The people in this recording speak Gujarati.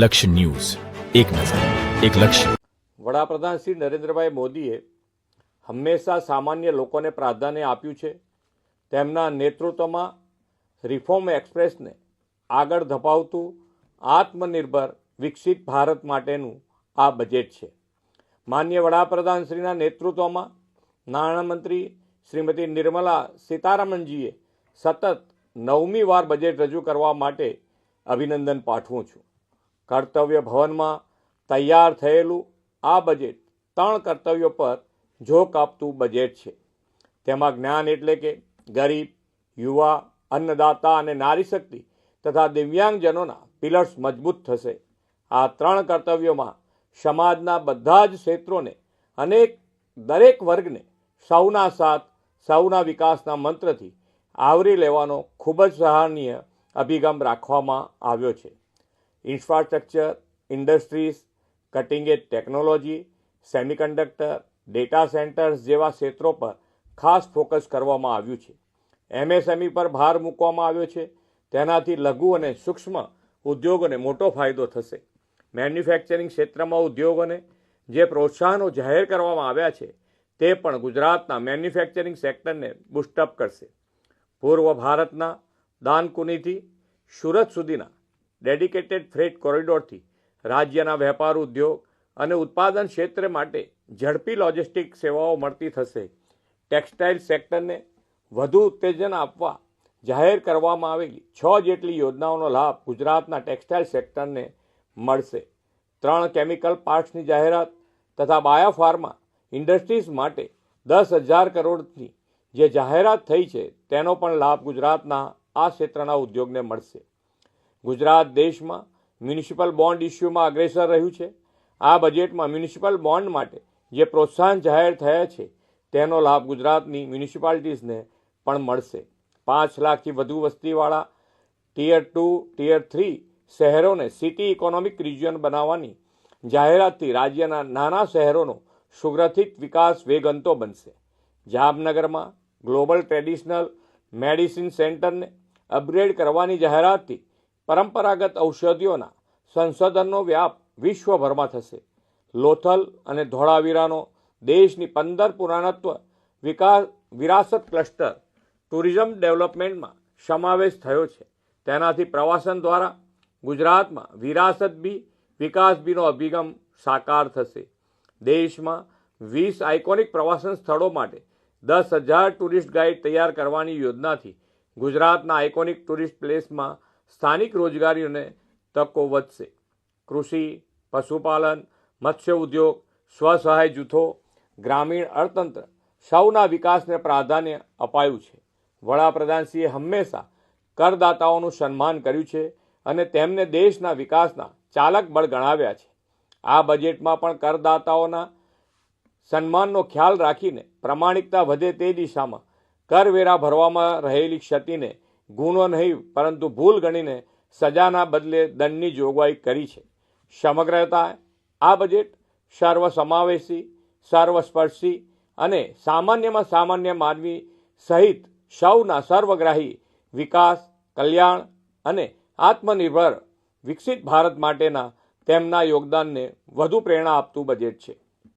લક્ષ્ય ન્યૂઝ. એક નજર, એક લક્ષ્ય. વડાપ્રધાન શ્રી નરેન્દ્રભાઈ મોદીએ હંમેશા સામાન્ય લોકોને પ્રાધાન્ય આપ્યું છે. તેમના નેતૃત્વમાં રિફોર્મ એક્સપ્રેસને આગળ ધપાવતું આત્મનિર્ભર, વિકસિત ભારત માટેનું આ બજેટ છે. માન્ય વડાપ્રધાનશ્રીના નેતૃત્વમાં નાણામંત્રી શ્રીમતી નિર્મલા સીતારામનજીએ સતત નવમી વાર બજેટ રજૂ કરવા માટે અભિનંદન પાઠવું છું. કર્તવ્ય ભવનમાં તૈયાર થયેલું આ બજેટ ત્રણ કર્તવ્યો પર ઝોક આપતું બજેટ છે. તેમાં જ્ઞાન એટલે કે ગરીબ, યુવા, અન્નદાતા અને નારી શક્તિ તથા દિવ્યાંગજનોના પિલર્સ મજબૂત થશે. આ ત્રણ કર્તવ્યોમાં સમાજના બધા જ ક્ષેત્રોને અનેક દરેક વર્ગને સૌના સાથ, સૌના વિકાસના મંત્રથી આવરી લેવાનો ખૂબ જ સરાહનીય અભિગમ રાખવામાં આવ્યો છે. Infrastructure industries cutting edge technology semiconductor data centres જેવા ક્ષેત્રો પર ખાસ ફોકસ કરવામાં આવ્યું છે. એમએસએમઈ પર ભાર મૂકવામાં આવ્યો છે. તેનાથી લઘુ અને સૂક્ષ્મ ઉદ્યોગોને મોટો ફાયદો થશે. મેન્યુફેક્ચરિંગ ક્ષેત્રમાં ઉદ્યોગોને જે પ્રોત્સાહનો જાહેર કરવામાં આવ્યા છે, તે પણ ગુજરાતના મેન્યુફેક્ચરિંગ સેક્ટરને બુસ્ટઅપ કરશે. પૂર્વ ભારતના દાનકુનીથી સુરત સુધીના ડેડિકેટેડ ફ્રેટ કોરિડોરથી રાજ્યના વેપાર ઉદ્યોગ અને ઉત્પાદન ક્ષેત્ર માટે ઝડપી લોજિસ્ટિક સેવાઓ મળતી થશે. ટેક્સટાઇલ સેક્ટરને વધુ ઉત્તેજન આપવા જાહેર કરવામાં આવેલી છ જેટલી યોજનાઓનો લાભ ગુજરાતના ટેક્સટાઇલ સેક્ટરને મળશે. ત્રણ કેમિકલ પાર્ક્સની જાહેરાત તથા બાયોફાર્મા ઇન્ડસ્ટ્રીઝ માટે દસ હજાર કરોડની જે જાહેરાત થઈ છે તેનો પણ લાભ ગુજરાતના આ ક્ષેત્રના ઉદ્યોગને મળશે. ગુજરાત દેશમાં મ્યુનિસિપલ બોન્ડ ઇસ્યુમાં અગ્રેસર રહ્યું છે. આ બજેટમાં મ્યુનિસિપલ બોન્ડ માટે જે પ્રોત્સાહન જાહેર થયા છે, તેનો લાભ ગુજરાતની મ્યુનિસિપાલિટીઝને પણ મળશે. પાંચ લાખથી વધુ વસ્તીવાળા ટિયર ટુ, ટિયર થ્રી શહેરોને સિટી ઇકોનોમિક રિજિયન બનાવવાની જાહેરાતથી રાજ્યના નાના શહેરોનો સુગ્રથિત વિકાસ વેગંતો બનશે. જામનગરમાં ગ્લોબલ ટ્રેડિશનલ મેડિસિન સેન્ટરને અપગ્રેડ કરવાની જાહેરાતથી પરંપરાગત ઔષધિઓના સંશોધનનો વ્યાપ વિશ્વભરમાં થશે. લોથલ અને ધોળાવીરાનો દેશની પંદર પુરાણત્વ વિકાસ, વિરાસત ક્લસ્ટર ટુરિઝમ ડેવલપમેન્ટમાં સમાવેશ થયો છે. તેનાથી પ્રવાસન દ્વારા ગુજરાતમાં વિરાસત બી, વિકાસ બીનો અભિગમ સાકાર થશે. દેશમાં વીસ આઇકોનિક પ્રવાસન સ્થળો માટે દસ હજાર ટુરિસ્ટ ગાઈડ તૈયાર કરવાની યોજનાથી ગુજરાતના આઇકોનિક ટુરિસ્ટ પ્લેસમાં સ્થાનિક રોજગારીઓને તકો વધશે. કૃષિ, પશુપાલન, મત્સ્ય ઉદ્યોગ, સ્વસહાય જૂથો, ગ્રામીણ અર્થતંત્ર સૌના વિકાસને પ્રાધાન્ય અપાયું છે. વડાપ્રધાનશ્રીએ હંમેશા કરદાતાઓનું સન્માન કર્યું છે અને તેમને દેશના વિકાસના ચાલક બળ ગણાવ્યા છે. આ બજેટમાં પણ કરદાતાઓના સન્માનનો ખ્યાલ રાખીને પ્રમાણિકતા વધે તે દિશામાં કરવેરા ભરવામાં રહેલી ક્ષતિને ગુનો નહીં, પરંતુ ભૂલ ગણીને સજાના બદલે દંડની જોગવાઈ કરી છે. સમગ્રતા આ બજેટ સર્વસમાવેશી, સર્વસ્પર્શી અને સામાન્યમાં સામાન્ય માનવી સહિત સૌના સર્વગ્રાહી વિકાસ, કલ્યાણ અને આત્મનિર્ભર વિકસિત ભારત માટેના તેમના યોગદાનને વધુ પ્રેરણા આપતું બજેટ છે.